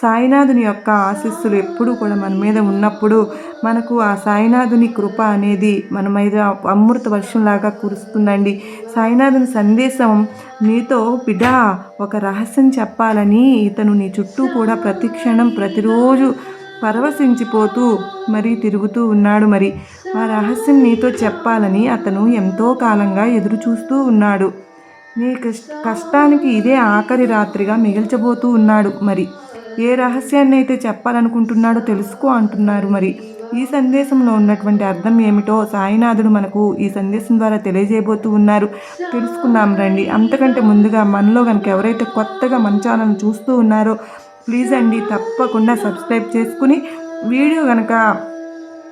సాయినాథుని యొక్క ఆశీస్సులు ఎప్పుడూ కూడా మన మీద ఉన్నప్పుడు మనకు ఆ సాయినాథుని కృప అనేది మన మీద అమృత వర్షంలాగా కురుస్తుందండి. సాయినాథుని సందేశం నీతో బిడ్డ ఒక రహస్యం చెప్పాలని ఇతను నీ చుట్టూ కూడా ప్రతి క్షణం ప్రతిరోజు పరవశించిపోతూ మరి తిరుగుతూ ఉన్నాడు మరి. ఆ రహస్యం నీతో చెప్పాలని అతను ఎంతో కాలంగా ఎదురు చూస్తూ ఉన్నాడు. నీ కష్ట కష్టానికి ఇదే ఆఖరి రాత్రిగా మిగిల్చబోతూ ఉన్నాడు మరి. ఏ రహస్యాన్ని అయితే చెప్పాలనుకుంటున్నాడో తెలుసుకో అంటున్నారు మరి. ఈ సందేశంలో ఉన్నటువంటి అర్థం ఏమిటో సాయినాథుడు మనకు ఈ సందేశం ద్వారా తెలియజేయబోతూ ఉన్నారు. తెలుసుకుందాం రండి. అంతకంటే ముందుగా మనలో కనుక ఎవరైతే కొత్తగా మన ఛానల్ చూస్తూ ఉన్నారో ప్లీజ్ అండి తప్పకుండా సబ్స్క్రైబ్ చేసుకుని వీడియో కనుక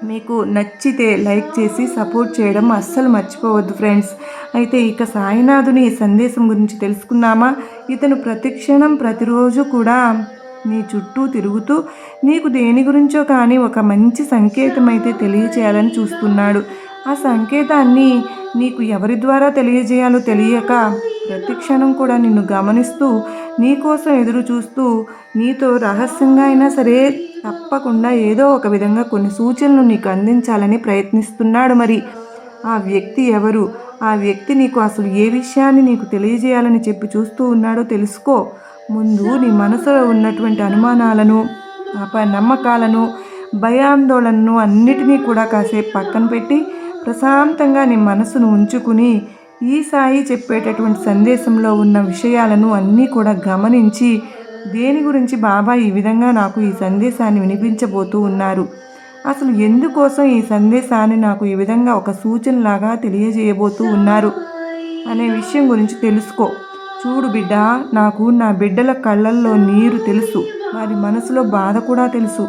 మీకు నచ్చితే లైక్ చేసి సపోర్ట్ చేయడం అస్సలు మర్చిపోవద్దు ఫ్రెండ్స్. అయితే ఇక సాయినాథుని ఈ సందేశం గురించి తెలుసుకుందామా? ఇతను ప్రతిక్షణం ప్రతిరోజు కూడా నీ చుట్టూ తిరుగుతూ నీకు దేని గురించో కానీ ఒక మంచి సంకేతం అయితే తెలియచేయాలని చూస్తున్నాడు. ఆ సంకేతాన్ని నీకు ఎవరి ద్వారా తెలియజేయాలో తెలియక ప్రతి క్షణం కూడా నిన్ను గమనిస్తూ నీకోసం ఎదురు చూస్తూ నీతో రహస్యంగా అయినా సరే తప్పకుండా ఏదో ఒక విధంగా కొన్ని సూచనలు నీకు అందించాలని ప్రయత్నిస్తున్నాడు మరి. ఆ వ్యక్తి ఎవరు? ఆ వ్యక్తి నీకు అసలు ఏ విషయాన్ని నీకు తెలియజేయాలని చెప్పి చూస్తూ ఉన్నాడో తెలుసుకో. ముందు నీ మనసులో ఉన్నటువంటి అనుమానాలను నమ్మకాలను భయాందోళనను అన్నిటినీ కూడా కాసేపు పక్కన పెట్టి ప్రశాంతంగా నీ మనసును ఉంచుకుని ఈ సాయి చెప్పేటటువంటి సందేశంలో ఉన్న విషయాలను అన్నీ కూడా గమనించి దేని గురించి బాబా ఈ విధంగా నాకు ఈ సందేశాన్ని వినిపించబోతూ ఉన్నారు? అసలు ఎందుకోసం ఈ సందేశాన్ని నాకు ఈ విధంగా ఒక సూచనలాగా తెలియజేయబోతూ ఉన్నారు? అనే విషయం గురించి తెలుసుకో. చూడు బిడ్డ నాకు నా బిడ్డల కళ్ళల్లో నీరు తెలుసు వారి మనసులో బాధ కూడా తెలుసు.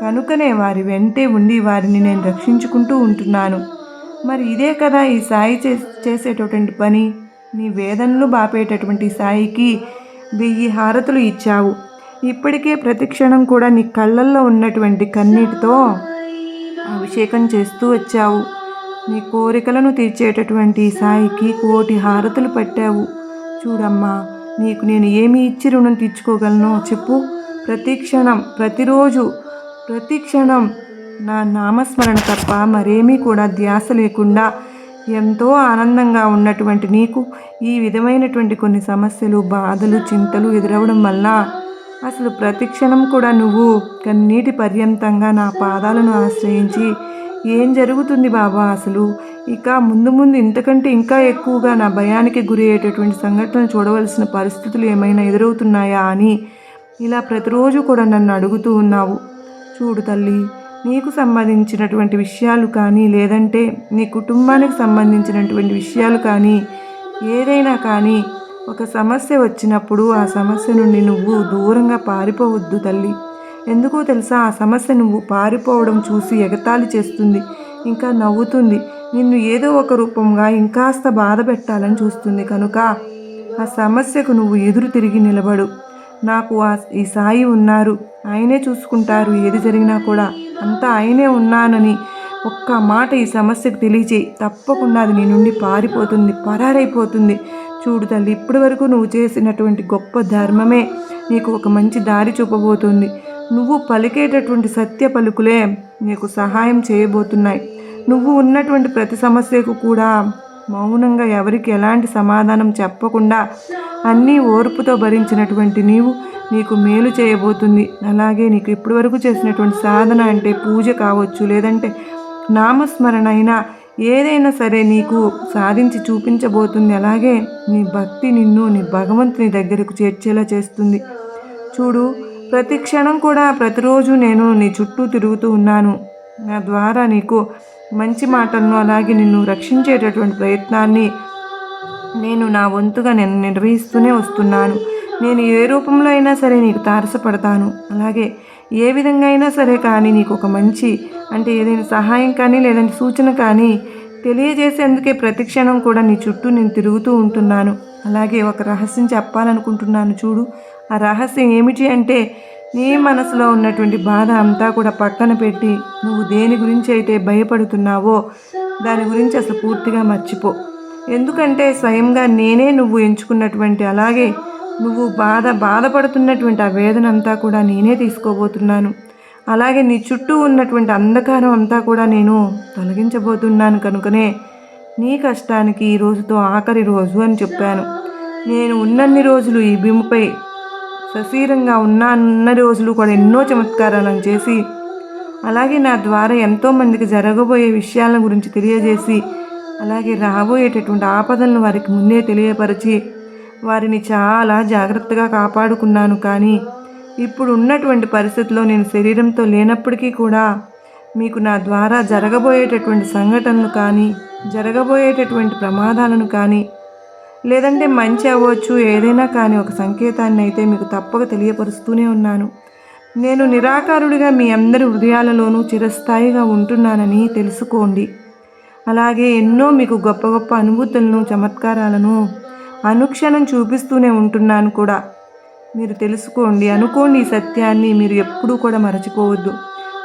కనుకనే వారి వెంటే ఉండి వారిని నేను రక్షించుకుంటూ ఉంటున్నాను. మరి ఇదే కదా ఈ సాయి చే చేసేటటువంటి పని? నీ వేదనలు బాపేటటువంటి సాయికి వెయ్యి హారతులు ఇచ్చావు. ఇప్పటికే ప్రతి క్షణం కూడా నీ కళ్ళల్లో ఉన్నటువంటి కన్నీటితో అభిషేకం చేస్తూ వచ్చావు. నీ కోరికలను తీర్చేటటువంటి సాయికి కోటి హారతులు పట్టావు. చూడమ్మా నీకు నేను ఏమి ఇచ్చి రుణం తీర్చుకోగలను చెప్పు. ప్రతి క్షణం ప్రతిరోజు ప్రతి క్షణం నా నామస్మరణ తప్ప మరేమీ కూడా ధ్యాస లేకుండా ఎంతో ఆనందంగా ఉన్నటువంటి నీకు ఈ విధమైనటువంటి కొన్ని సమస్యలు బాధలు చింతలు ఎదురవడం వల్ల అసలు ప్రతి క్షణం కూడా నువ్వు కన్నీటి పర్యంతంగా నా పాదాలను ఆశ్రయించి ఏం జరుగుతుంది బాబా అసలు? ఇక ముందు ముందు ఇంతకంటే ఇంకా ఎక్కువగా నా భయానికి గురి అయ్యేటటువంటి సంఘటనలు చూడవలసిన పరిస్థితులు ఏమైనా ఎదురవుతున్నాయా అని ఇలా ప్రతిరోజు కూడా నన్ను అడుగుతూ ఉన్నావు. చూడు తల్లి నీకు సంబంధించినటువంటి విషయాలు కానీ లేదంటే నీ కుటుంబానికి సంబంధించినటువంటి విషయాలు కానీ ఏదైనా కానీ ఒక సమస్య వచ్చినప్పుడు ఆ సమస్య నుండి నువ్వు దూరంగా పారిపోవద్దు తల్లి. ఎందుకో తెలుసా? ఆ సమస్య నువ్వు పారిపోవడం చూసి ఎగతాళి చేస్తుంది. ఇంకా నవ్వుతుంది. నిన్ను ఏదో ఒక రూపంగా ఇంకాస్త బాధ పెట్టాలని చూస్తుంది కనుక ఆ సమస్యకు నువ్వు ఎదురు తిరిగి నిలబడు. నాకు ఆ ఈ సాయి ఉన్నారు. ఆయనే చూసుకుంటారు ఏది జరిగినా కూడా. అంతా ఆయనే ఉన్నానని ఒక్క మాట ఈ సమస్యకు తెలియచేయి. తప్పకుండా అది నీ నుండి పారిపోతుంది పరారైపోతుంది. చూడు తల్లి ఇప్పటి వరకు నువ్వు చేసినటువంటి గొప్ప ధర్మమే నీకు ఒక మంచి దారి చూపబోతుంది. నువ్వు పలికేటటువంటి సత్య పలుకులే నీకు సహాయం చేయబోతున్నాయి. నువ్వు ఉన్నటువంటి ప్రతి సమస్యకు కూడా మౌనంగా ఎవరికి ఎలాంటి సమాధానం చెప్పకుండా అన్నీ ఓర్పుతో భరించినటువంటి నీవు నీకు మేలు చేయబోతుంది. అలాగే నీకు ఇప్పటి వరకు చేసినటువంటి సాధన అంటే పూజ కావచ్చు లేదంటే నామస్మరణ అయినా ఏదైనా సరే నీకు సాధించి చూపించబోతుంది. అలాగే నీ భక్తి నిన్ను నీ భగవంతుని దగ్గరకు చేర్చేలా చేస్తుంది. చూడు ప్రతి క్షణం కూడా ప్రతిరోజు నేను నీ చుట్టూ తిరుగుతూ ఉన్నాను. నా ద్వారా నీకు మంచి మాటలను అలాగే నిన్ను రక్షించేటటువంటి ప్రయత్నాన్ని నేను నా వంతుగా నేను నిర్వహిస్తూనే వస్తున్నాను. నేను ఏ రూపంలో అయినా సరే నీకు తారసపడతాను. అలాగే ఏ విధంగా అయినా సరే కానీ నీకు ఒక మంచి అంటే ఏదైనా సహాయం కానీ లేదంటే సూచన కానీ తెలియజేసేందుకే ప్రతి క్షణం కూడా నీ చుట్టూ నేను తిరుగుతూ ఉంటున్నాను. అలాగే ఒక రహస్యం చెప్పాలనుకుంటున్నాను. చూడు ఆ రహస్యం ఏమిటి అంటే నీ మనసులో ఉన్నటువంటి బాధ అంతా కూడా పక్కన పెట్టి నువ్వు దేని గురించి అయితే భయపడుతున్నావో దాని గురించి అసలు పూర్తిగా మర్చిపో. ఎందుకంటే స్వయంగా నేనే నువ్వు ఎంచుకున్నటువంటి అలాగే నువ్వు బాధ బాధపడుతున్నటువంటి ఆ వేదన అంతా కూడా నేనే తీసుకోబోతున్నాను. అలాగే నీ చుట్టూ ఉన్నటువంటి అంధకారం అంతా కూడా నేను తొలగించబోతున్నాను కనుకనే నీ కష్టానికి ఈ రోజుతో ఆఖరి రోజు అని చెప్పాను. నేను ఉన్నన్ని రోజులు ఈ భూమిపై సశీరంగా ఉన్న రోజులు కూడా ఎన్నో చమత్కారాలను చేసి అలాగే నా ద్వారా ఎంతోమందికి జరగబోయే విషయాల గురించి తెలియజేసి అలాగే రాబోయేటటువంటి ఆపదలను వారికి ముందే తెలియపరిచి వారిని చాలా జాగ్రత్తగా కాపాడుకున్నాను. కానీ ఇప్పుడు ఉన్నటువంటి పరిస్థితిలో నేను శరీరంతో లేనప్పటికీ కూడా మీకు నా ద్వారా జరగబోయేటటువంటి సంఘటనలు కానీ జరగబోయేటటువంటి ప్రమాదాలను కానీ లేదంటే మంచి అవ్వచ్చు ఏదైనా కానీ ఒక సంకేతాన్ని అయితే మీకు తప్పక తెలియపరుస్తూనే ఉన్నాను. నేను నిరాకారుడిగా మీ అందరి హృదయాలలోనూ చిరస్థాయిగా ఉంటున్నానని తెలుసుకోండి. అలాగే ఎన్నో మీకు గొప్ప గొప్ప అనుభూతులను చమత్కారాలను అనుక్షణం చూపిస్తూనే ఉంటున్నాను కూడా. మీరు తెలుసుకోండి అనుకోండి ఈ సత్యాన్ని మీరు ఎప్పుడూ కూడా మరచిపోవద్దు.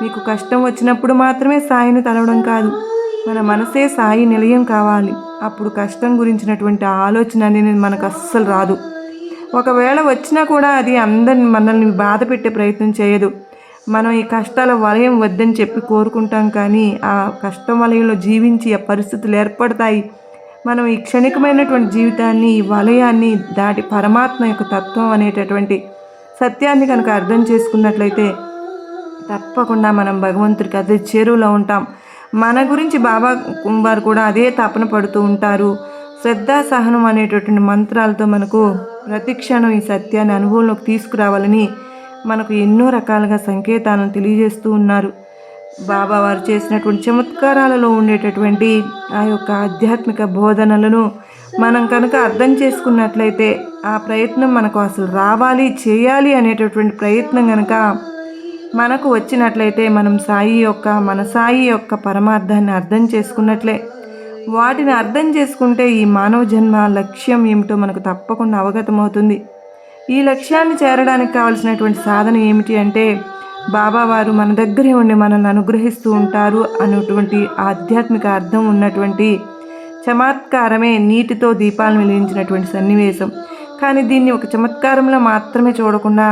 మీకు కష్టం వచ్చినప్పుడు మాత్రమే సాయిని తలవడం కాదు. మన మనసే సాయి నిలయం కావాలి. అప్పుడు కష్టం గురించినటువంటి ఆలోచన అనేది మనకు అస్సలు రాదు. ఒకవేళ వచ్చినా కూడా అది అందరిని మనల్ని బాధ పెట్టే ప్రయత్నం చేయదు. మనం ఈ కష్టాల వలయం వద్దని చెప్పి కోరుకుంటాం కానీ ఆ కష్టం వలయంలో జీవించి ఆ పరిస్థితులు ఏర్పడతాయి. మనం ఈ క్షణికమైనటువంటి జీవితాన్ని ఈ వలయాన్ని దాటి పరమాత్మ యొక్క తత్వం అనేటటువంటి సత్యాన్ని కనుక అర్థం చేసుకున్నట్లయితే తప్పకుండా మనం భగవంతుడికి అదే చేరువలో ఉంటాం. మన గురించి బాబా వారు కూడా అదే తపన పడుతూ ఉంటారు. శ్రద్ధా సహనం అనేటటువంటి మంత్రాలతో మనకు ప్రతిక్షణం ఈ సత్యాన్ని అనుభవంలోకి తీసుకురావాలని మనకు ఎన్నో రకాలుగా సంకేతాలను తెలియజేస్తూ ఉన్నారు. బాబా వారు చేసినటువంటి చమత్కారాలలో ఉండేటటువంటి ఆ యొక్క ఆధ్యాత్మిక బోధనలను మనం కనుక అర్థం చేసుకున్నట్లయితే ఆ ప్రయత్నం మనకు అసలు రావాలి చేయాలి అనేటటువంటి ప్రయత్నం కనుక మనకు వచ్చినట్లయితే మనం సాయి యొక్క మన సాయి యొక్క పరమార్థాన్ని అర్థం చేసుకున్నట్లే. వాటిని అర్థం చేసుకుంటే ఈ మానవ జన్మ లక్ష్యం ఏమిటో మనకు తప్పకుండా అవగతమవుతుంది. ఈ లక్ష్యాన్ని చేరడానికి కావలసినటువంటి సాధన ఏమిటి అంటే బాబావారు మన దగ్గరే ఉండి మనల్ని అనుగ్రహిస్తూ ఉంటారు అనేటువంటి ఆధ్యాత్మిక అర్థం ఉన్నటువంటి చమత్కారమే నీటితో దీపాలను వెలిగించినటువంటి సన్నివేశం. కానీ దీన్ని ఒక చమత్కారంలో మాత్రమే చూడకుండా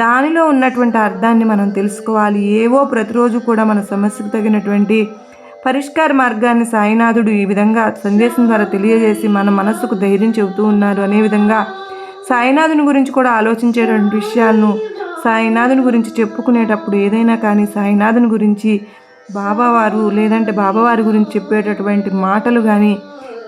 దానిలో ఉన్నటువంటి అర్థాన్ని మనం తెలుసుకోవాలి. ఏవో ప్రతిరోజు కూడా మన సమస్యకు తగినటువంటి పరిష్కార మార్గాన్ని సాయినాథుడు ఈ విధంగా సందేశం ద్వారా తెలియజేసి మన మనస్సుకు ధైర్యం చెబుతూ ఉన్నారు. అనే విధంగా సాయినాథుని గురించి కూడా ఆలోచించేటువంటి విషయాలను సాయినాథుని గురించి చెప్పుకునేటప్పుడు ఏదైనా కానీ సాయినాథుని గురించి బాబావారు లేదంటే బాబావారి గురించి చెప్పేటటువంటి మాటలు కానీ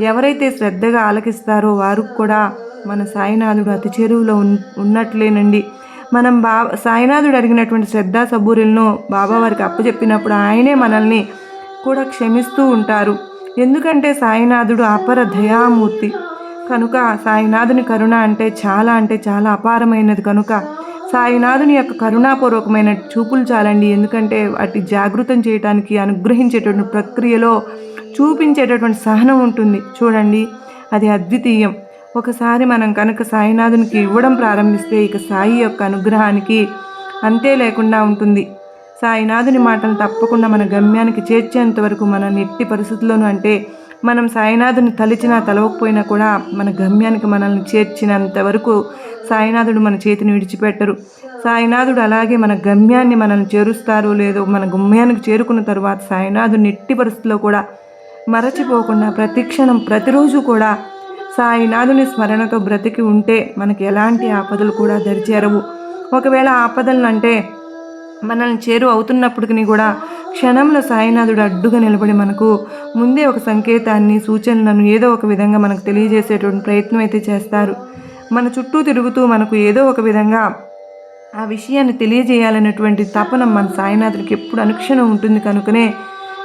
ఎవరైతే శ్రద్ధగా ఆలకిస్తారో వారికి కూడా మన సాయినాథుడు అతి చెరువులో ఉన్నట్లేనండి. మనం బా సాయినాథుడు అడిగినటువంటి శ్రద్ధా సబూరులను బాబావారికి అప్పచెప్పినప్పుడు ఆయనే మనల్ని కూడా క్షమిస్తూ ఉంటారు. ఎందుకంటే సాయినాథుడు అపర దయామూర్తి. కనుక సాయినాథుని కరుణ అంటే చాలా అంటే చాలా అపారమైనది కనుక సాయినాథుని యొక్క కరుణాపూర్వకమైన చూపులు చాలండి. ఎందుకంటే వాటి జాగృతం చేయడానికి అనుగ్రహించేటటువంటి ప్రక్రియలో చూపించేటటువంటి సహనం ఉంటుంది. చూడండి అది అద్వితీయం. ఒకసారి మనం కనుక సాయినాథునికి ఇవ్వడం ప్రారంభిస్తే ఇక సాయి యొక్క అనుగ్రహానికి అంతే లేకుండా ఉంటుంది. సాయినాథుని మాటలు తప్పకుండా మన గమ్యానికి చేర్చేంత వరకు మన నెట్టి పరిస్థితుల్లోనూ అంటే మనం సాయినాథుని తలిచినా తలవకపోయినా కూడా మన గమ్యానికి మనల్ని చేర్చినంత వరకు సాయినాథుడు మన చేతిని విడిచిపెట్టరు. సాయినాథుడు అలాగే మన గమ్యాన్ని మనల్ని చేరుస్తారు లేదో మన గమ్యానికి చేరుకున్న తరువాత సాయినాథుని ఎట్టి పరిస్థితిలో కూడా మరచిపోకుండా ప్రతిక్షణం ప్రతిరోజు కూడా సాయినాథుని స్మరణతో బ్రతికి ఉంటే మనకి ఎలాంటి ఆపదలు కూడా దరిచేరవు. ఒకవేళ ఆపదలను అంటే మనల్ని చేరు అవుతున్నప్పటికీ కూడా క్షణంలో సాయినాథుడు అడ్డుగా నిలబడి మనకు ముందే ఒక సంకేతాన్ని సూచనలను ఏదో ఒక విధంగా మనకు తెలియజేసేటువంటి ప్రయత్నం అయితే చేస్తారు. మన చుట్టూ తిరుగుతూ మనకు ఏదో ఒక విధంగా ఆ విషయాన్ని తెలియజేయాలనేటువంటి తపన మన సాయినాథుడికి ఎప్పుడు అనుక్షణం ఉంటుంది కనుకనే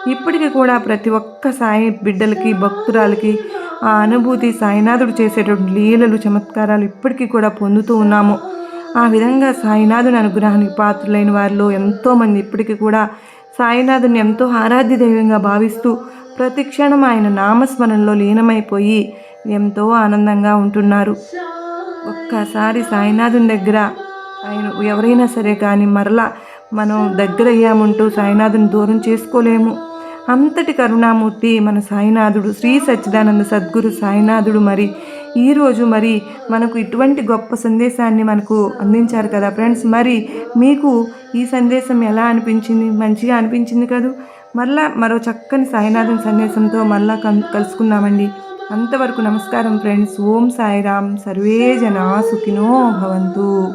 ఇప్పటికీ కూడా ప్రతి ఒక్క సాయి బిడ్డలకి భక్తురాలకి ఆ అనుభూతి సాయినాథుడు చేసేటువంటి లీలలు చమత్కారాలు ఇప్పటికీ కూడా పొందుతూ ఉన్నాము. ఆ విధంగా సాయినాథుని అనుగ్రహానికి పాత్రులైన వారిలో ఎంతోమంది ఇప్పటికీ కూడా సాయినాథుని ఎంతో ఆరాధ్య దైవంగా భావిస్తూ ప్రతి క్షణం ఆయన నామస్మరణలో లీనమైపోయి ఎంతో ఆనందంగా ఉంటున్నారు. ఒక్కసారి సాయినాథుని దగ్గర ఆయన ఎవరైనా సరే కానీ మరలా మనం దగ్గరయ్యామంటూ సాయినాథుని దూరం చేసుకోలేము. అంతటి కరుణామూర్తి మన సాయినాథుడు శ్రీ సచ్చిదానంద సద్గురు సాయినాథుడు మరి. ఈరోజు మరి మనకు ఇటువంటి గొప్ప సందేశాన్ని మనకు అందించారు కదా ఫ్రెండ్స్. మరి మీకు ఈ సందేశం ఎలా అనిపించింది? మంచిగా అనిపించింది కదూ? మరలా మరో చక్కని సాయినాథుని సందేశంతో మరలా కన్ కలుసుకుందామండి. అంతవరకు నమస్కారం ఫ్రెండ్స్. ఓం సాయిరామ్. సర్వే జనా సుఖినో భవంతు.